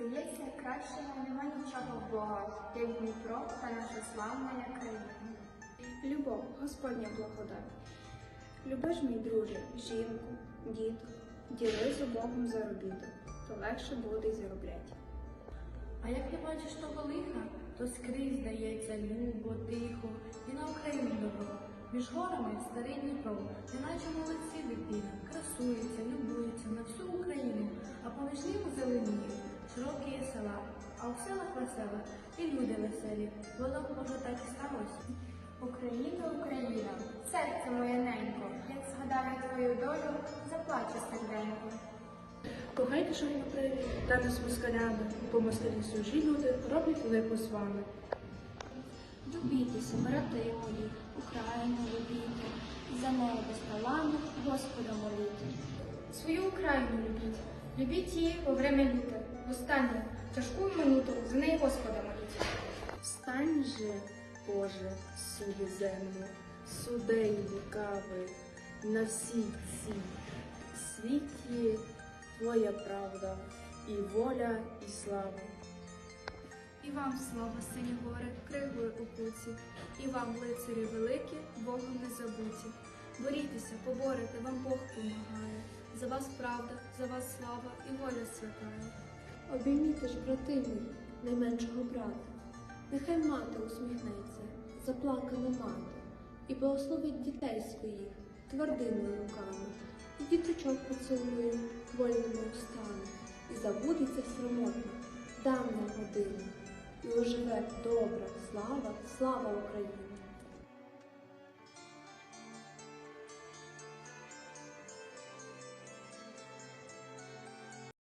Здається, кращого нема нічого в Бога, як Дніпро та наша славна країна. Любов, Господня благодать. Любиш, мій друже, жінку, діток, діли з Богом заробіток, то легше буде й заробляти. А як не бачиш того лиха, то скрізь здається любо, тихо, і на Україні добро. Між горами старий Дніпро, неначе молодці дитина, красується, любується на всю Україну, широкі є села, а в селах весела, і люди веселі. Воно може так і сталося. Україна, Україна, серце моє ненько, як згадаю твою долю, заплачу серденько. Кохайте ж на приві, з москалями, бо москалі сужі люди роблять велику з вами. Любітеся, брати мої, Україну любіте, за неї безталанно Господа моліте. Свою Україну любіть, любіть її во время літа, в останню тяжку минуту за неї Господа моліть. Встань же, Боже, суди землю, судей лукавий, на всій цій світі Твоя правда і воля, і слава. І вам слава, сині гори, кривою у пуці, і вам, лицарі великі, Богом не забуті. Борітеся, поборете, вам Бог помагає. За вас правда, за вас слава і воля святая. Обійміте ж, брати мої, найменшого брата. Нехай мати усміхнеться, заплакана мати, і благословить дітей своїх твердими руками, і діточок поцілує вольними устами, і забудеться срамотна, давня година, і оживе добра слава, слава Україні!